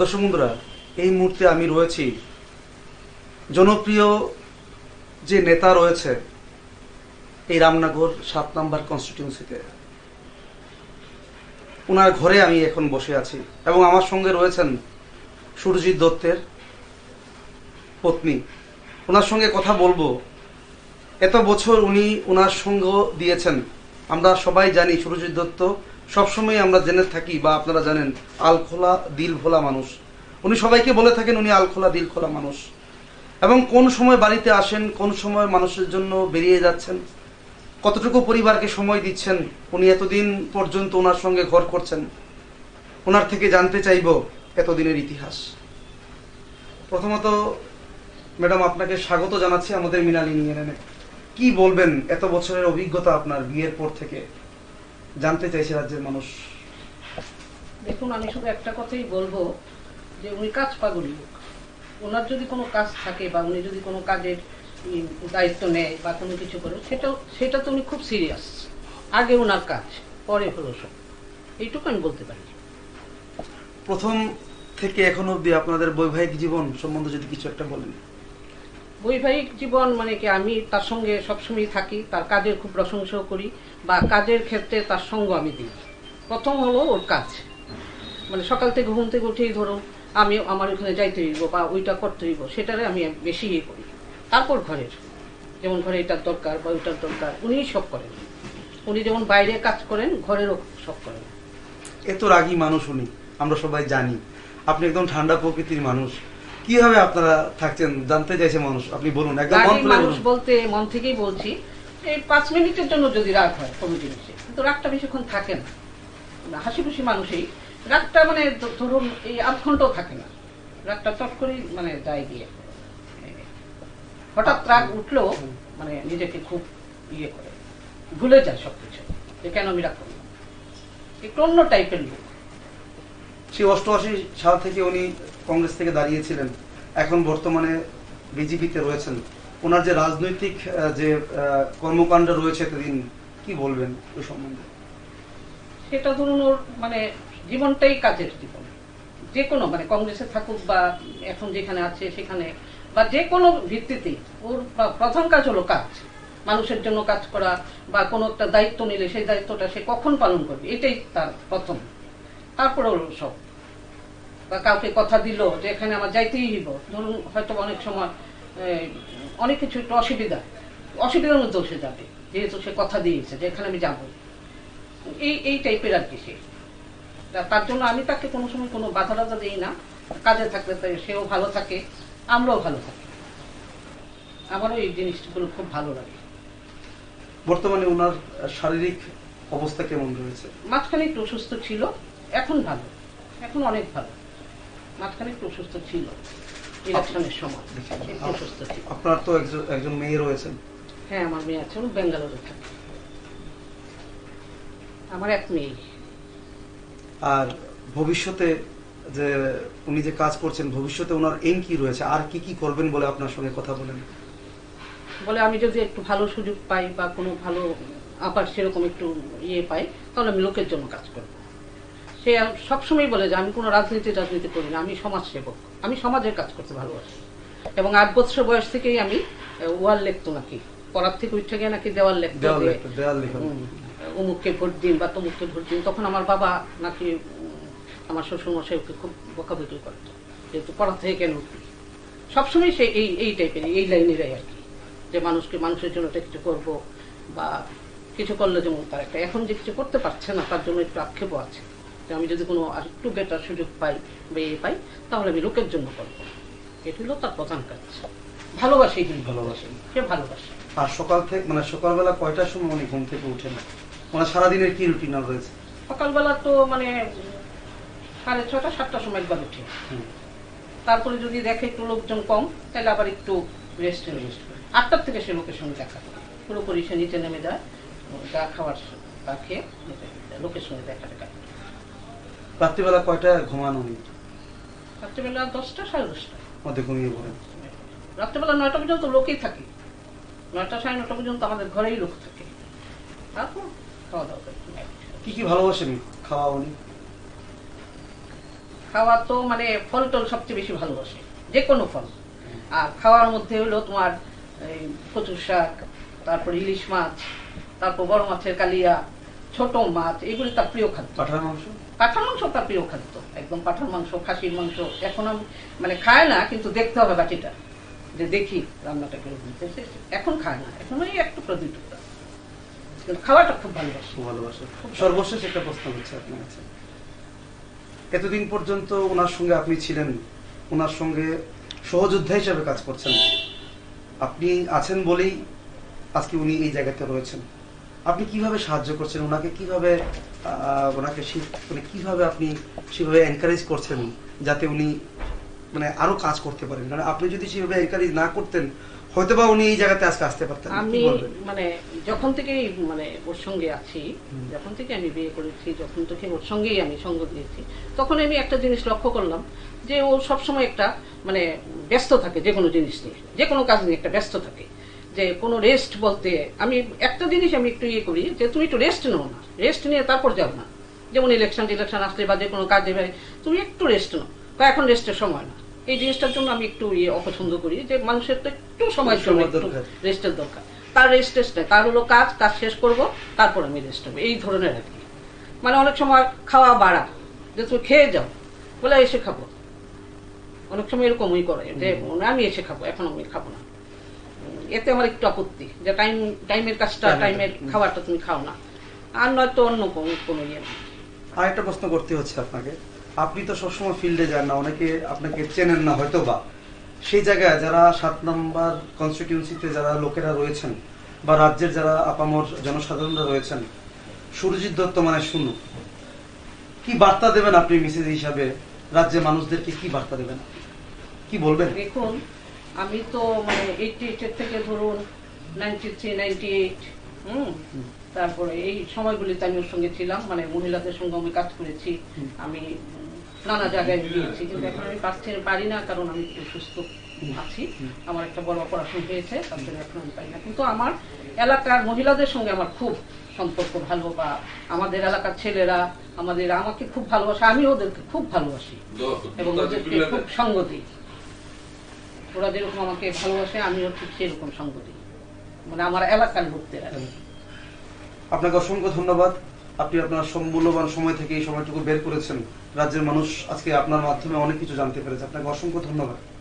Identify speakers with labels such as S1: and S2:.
S1: দর্শক বন্ধুরা এই মুহূর্তে আমি রয়েছি। জনপ্রিয় যে নেতা রয়েছে, এই রামনগর সাত নাম্বার কনস্টিটিউন্সিতে ওনার ঘরে আমি এখন বসে আছি এবং আমার সঙ্গে রয়েছেন সুরজিৎ দত্তের পত্নী। ওনার সঙ্গে কথা বলব। এত বছর উনি ওনার সঙ্গ দিয়েছেন। আমরা সবাই জানি সুরজিৎ দত্ত সবসময় আমরা জেনে থাকি বা আপনারা জানেন, আলখোলা দিল ভোলা মানুষ। উনি সবাইকে বলে থাকেন উনি আলখোলা দিল খোলা মানুষ। এবং কোন সময় বাড়িতে আসেন, কোন সময় মানুষের জন্য বেরিয়ে যাচ্ছেন, কতটুকু পরিবারকে সময় দিচ্ছেন, উনি এতদিন পর্যন্ত ওনার সঙ্গে ঘর করছেন, ওনার থেকে জানতে চাইব এতদিনের ইতিহাস। প্রথমত, ম্যাডাম, আপনাকে স্বাগত জানাচ্ছি আমাদের মিনালি ইউনিয়নে কি বলবেন, এত বছরের অভিজ্ঞতা আপনার বিয়ের পর থেকে? জানতে চাইছে রাজ্যের মানুষ।
S2: দেখুন আমি শুধু একটা কথাই বলব যে উনি কাজ পাগলি লোক। ওনার যদি কোনো কাজ থাকে বা উনি যদি কোনো কাজের দায়িত্ব নেয় বা কোনো কিছু করে সেটা সেটা তো উনি খুব সিরিয়াস আগে ওনার কাজ পরে হলো সব। এইটুকু আমি বলতে পারি।
S1: প্রথম থেকে এখন অবধি আপনাদের বৈবাহিক জীবন সম্বন্ধে যদি কিছু একটা বলেন।
S2: বৈবাহিক জীবন মানে কি? আমি তার সঙ্গে সবসময় থাকি, তার কাজের খুব প্রশংসাও করি বা কাজের ক্ষেত্রে তার সঙ্গ আমি দিই। প্রথম হলো ওর কাজ। মানে সকাল থেকে ঘুম থেকে উঠেই ধরো, আমি আমার ওখানে যাইতে হইব বা ওইটা করতে হইব, সেটারে আমি বেশি ইয়ে করি। তারপর ঘরের, যেমন ঘরে এটার দরকার বা ওইটার দরকার, উনিই সব করেন। উনি যেমন বাইরে কাজ করেন, ঘরেরও সব করেন।
S1: এত রাগী মানুষ উনি, আমরা সবাই জানি। আপনি একদম ঠান্ডা প্রকৃতির মানুষ। কীভাবে আপনারা থাকছেন? জানতে চাইছে মানুষ। আপনি বলুন একদম মন খুলে
S2: মানুষ
S1: বলুন।
S2: বলতে মন থেকেই বলছি এই পাঁচ মিনিটের জন্য যদি রাগ হয় কোনো জিনিসে কিন্তু রাগটা বেশিক্ষণ থাকে না। হাসি খুশি মানুষই। রাগটা মানে ধরুন এই আধ ঘন্টাও থাকে না। রাগটা চট করেই মানে যায় গিয়ে। হঠাৎ রাগ উঠলেও মানে নিজেকে খুব ইয়ে করে। ভুলে যায় সবকিছু। যে কেন আমি রাগ করলাম? একটু অন্য টাইপের লোক।
S1: সেই অষ্টআশি সাল থেকে উনি কংগ্রেস থেকে দাঁড়িয়েছিলেন। এখন বর্তমানে বিজেপিতে রয়েছেন। ওনার যে রাজনৈতিক যে কর্মকাণ্ড রয়েছে এতদিন, কি বলবেন ওই সম্বন্ধে?
S2: সেটা ধরুন ওর মানে জীবনটাই কাজের জীবন। যে কোনো মানে কংগ্রেসে থাকুক বা এখন যেখানে আছে সেখানে, বা যে কোনো ভিত্তিতে ওর প্রথম কাজ হলো কাজ। মানুষের জন্য কাজ করা বা কোনো একটা দায়িত্ব নিলে সেই দায়িত্বটা সে কখন পালন করবে, এটাই তার প্রথম। তারপরে হলো সব। বা কাউকে কথা দিল যে এখানে আমার যাইতেই হইব। ধরুন হয়তো অনেক সময় অনেক কিছু একটু অসুবিধা। অসুবিধার মধ্যেও সে যাবে যেহেতু সে কথা দিয়েছে যে এখানে আমি যাব। এই এই টাইপের আর কি সে। তা তার জন্য আমি তাকে কোনো সময় কোনো বাধা টাধা দিই না। কাজে থাকলে তাই সেও ভালো থাকে আমরাও ভালো থাকি। আমারও এই জিনিসগুলো খুব ভালো লাগে।
S1: বর্তমানে ওনার শারীরিক অবস্থা কেমন রয়েছে?
S2: মাঝখানে একটু অসুস্থ ছিল এখন ভালো। এখন অনেক ভালো। মাঝখানে একটু অসুস্থ ছিল। ইলেকশনের সময়। একটু অসুস্থ ছিল।
S1: আপনার তো একজন একজন মেয়ে রয়েছেন।
S2: হ্যাঁ আমার মেয়ে আছে। ও ব্যাঙ্গালোরে থাকে। আমার এক মেয়ে।
S1: আর ভবিষ্যতে যে উনি যে কাজ করছেন ভবিষ্যতে ওনার এম কি রয়েছে? আর কি কি করবেন বলে আপনার সঙ্গে কথা বলেন?
S2: বলে আমি যদি একটু ভালো সুযোগ পাই বা কোনো ভালো আবার সেরকম একটু ইয়ে পাই তাহলে আমি লোকের জন্য কাজ করব। সে সবসময় বলে যে আমি কোনো রাজনীতি রাজনীতি করি না আমি সমাজ সেবক আমি সমাজের কাজ করতে ভালোবাসি। এবং আট বছর বয়স থেকেই আমি ওয়াল লিখতো নাকি। পড়ার থেকে উঠে গিয়ে নাকি দেওয়াল লিখতো অমুককে ভোট দিন বা তমুককে ভোট দিন। তখন আমার বাবা নাকি আমার শ্বশুর মশাইকে খুব বকাবকি করতো। যেহেতু পড়া থেকে কেন উঠবি? সবসময় সে এই এই টাইপের এই লাইনেরই আর কি। যে মানুষকে মানুষের জন্য একটা কিছু করব বা কিছু করলে যেমন তার একটা এখন যে কিছু করতে পারছে না তার জন্য একটু আক্ষেপও আছে। আমি যদি কোনো একটু বেটার সুযোগ পাই বা পাই তাহলে আমি লোকের জন্য করব। এটি হলো তার প্রধান কাজ। ভালোবাসি কিন্তু
S1: ভালোবাসেন।
S2: সে ভালোবাসে।
S1: আর সকাল থেকে মানে সকালবেলা কয়টার সময় উনি ঘুম থেকে উঠেন? মানে সারাদিনের কি রুটিন রয়েছে?
S2: সকালবেলা তো মানে সাড়ে ছটা সাতটার সময় একবার উঠি। তারপরে যদি দেখে একটু লোকজন কম তাহলে আবার একটু রেস্ট রেস্ট আটটার থেকে সে লোকের সঙ্গে দেখা করে। পুরোপুরি সে নিচে নেমে যায় যা খাওয়ার তা খেয়ে নিচে লোকের সঙ্গে দেখা দেখা করে।
S1: রাত্রিবেলা কয়টা ঘুমান উনি
S2: রাত্রিবেলা দশটা সাড়ে দশটা।
S1: মধ্যে ঘুমিয়ে পড়েন
S2: রাত্রিবেলা নয়টা পর্যন্ত লোকেই থাকে। নয়টা সাড়ে নটা পর্যন্ত আমাদের ঘরেই লোক থাকে। তারপর খাওয়া দাওয়া করে।
S1: কি কি ভালোবাসেন? খাওয়া উনি?
S2: খাওয়া তো মানে ফল টল সবচেয়ে বেশি ভালোবাসে যে কোনো ফল। আর খাওয়ার মধ্যে হলো তোমার এই কচুর শাক তারপর ইলিশ মাছ তারপর বড় মাছের কালিয়া ছোট মাছ এগুলি তার প্রিয় খাদ্য।
S1: পাঠার মাংস?
S2: পাঠার মাংস তার প্রিয় খাদ্য। একদম পাঠার মাংস খাসির মাংস এখন আমি মানে খায় না কিন্তু দেখতে হবে বাটিটা। যে দেখি রান্নাটা কীরকম হয়েছে। এখন খায় না। এখন ওই এক টুকরা দুই টুকরা। কিন্তু খাওয়াটা খুব ভালোবাসে।
S1: ভালোবাসে। সর্বশেষ একটা প্রশ্ন হচ্ছে আপনার কাছে। এতদিন পর্যন্ত ওনার সঙ্গে আপনি ছিলেন ওনার সঙ্গে সহযোদ্ধা হিসেবে কাজ করছেন। আপনি আছেন বলেই আজকে উনি এই জায়গাতে রয়েছেন। আপনি কীভাবে সাহায্য করছেন? ওনাকে কীভাবে ওনাকে মানে কীভাবে আপনি সেভাবে এনকারেজ করছেন যাতে উনি মানে আরও কাজ করতে পারেন? কারণ আপনি যদি সেভাবে এনকারেজ না করতেন হয়তো বা উনি এই জায়গাতে আজকে আসতে পারতেন।
S2: আমি মানে যখন থেকেই মানে ওর সঙ্গে আছি যখন থেকে আমি বিয়ে করেছি যখন থেকে ওর সঙ্গেই আমি সঙ্গ দিয়েছি তখন আমি একটা জিনিস লক্ষ্য করলাম যে ও সবসময় একটা মানে ব্যস্ত থাকে যে কোনো জিনিস নিয়ে। যে কোনো কাজ নিয়ে একটা ব্যস্ত থাকে। যে কোনো রেস্ট বলতে আমি একটা জিনিস আমি একটু ইয়ে করি যে তুমি একটু রেস্ট নাও না। রেস্ট নিয়ে তারপর যাও না। যেমন ইলেকশন টিলেকশন আসলে বা যে কোনো কাজে ভাই তুমি একটু রেস্ট নাও। বা এখন রেস্টের সময় না। এই জিনিসটার জন্য আমি একটু ইয়ে অপছন্দ করি যে মানুষের তো একটু জন্য
S1: সময়
S2: একটু রেস্টের দরকার। তার রেস্ট নেই তার হলো কাজ কাজ শেষ করব তারপর আমি রেস্ট হবে এই ধরনের আর কি। মানে অনেক সময় খাওয়া বাড়া যে তুমি খেয়ে যাও বলে এসে খাব। অনেক সময় এরকমই করে যে আমি এসে খাব এখন আমি খাব না। এতে আমার একটু আপত্তি যে টাইম টাইমের কাজটা টাইমের খাবারটা তুমি খাও না। আর নয়তো অন্য কোনো কোনো ইয়ে না।
S1: আরেকটা প্রশ্ন করতে হচ্ছে আপনাকে। আপনি তো সবসময় ফিল্ডে যান না অনেকে আপনাকে চেনেন না হয়তো বা সেই জায়গায় যারা সাত নম্বর কনস্টিটিউন্সিতে যারা লোকেরা রয়েছেন বা রাজ্যের যারা আপামর জনসাধারণরা রয়েছেন সুরজিৎ দত্ত মানে শুনু কি বার্তা দেবেন আপনি মিসেজ হিসাবে? রাজ্যের মানুষদেরকে কি বার্তা দেবেন? কি বলবেন?
S2: দেখুন আমি তো মানে এইটি এইটের থেকে ধরুন নাইনটি থ্রি নাইনটি এইট হুম। তারপরে এই সময়গুলিতে আমি ওর সঙ্গে ছিলাম মানে মহিলাদের সঙ্গে আমি কাজ করেছি আমি নানা জায়গায় গিয়েছি কিন্তু এখন আমি পারছি পারি না কারণ আমি একটু সুস্থ আছি। আমার একটা বড় অপারেশন হয়েছে তার জন্য এখন আমি পারি না। কিন্তু আমার এলাকার মহিলাদের সঙ্গে আমার খুব সম্পর্ক ভালো বা আমাদের এলাকার ছেলেরা আমাদের আমাকে খুব ভালোবাসে আমি ওদেরকে খুব ভালোবাসি। এবং ওদেরকে খুব সঙ্গ দিই। ওরা যেরকম আমাকে ভালোবাসে, আমিও ঠিক সেরকম সঙ্গ দিই মানে আমার এলাকার আর
S1: আপনাকে অসংখ্য ধন্যবাদ। আপনি আপনার সম- মূল্যবান সময় থেকে এই সময়টুকু বের করেছেন। রাজ্যের মানুষ আজকে আপনার মাধ্যমে অনেক কিছু জানতে পেরেছে। আপনাকে অসংখ্য ধন্যবাদ।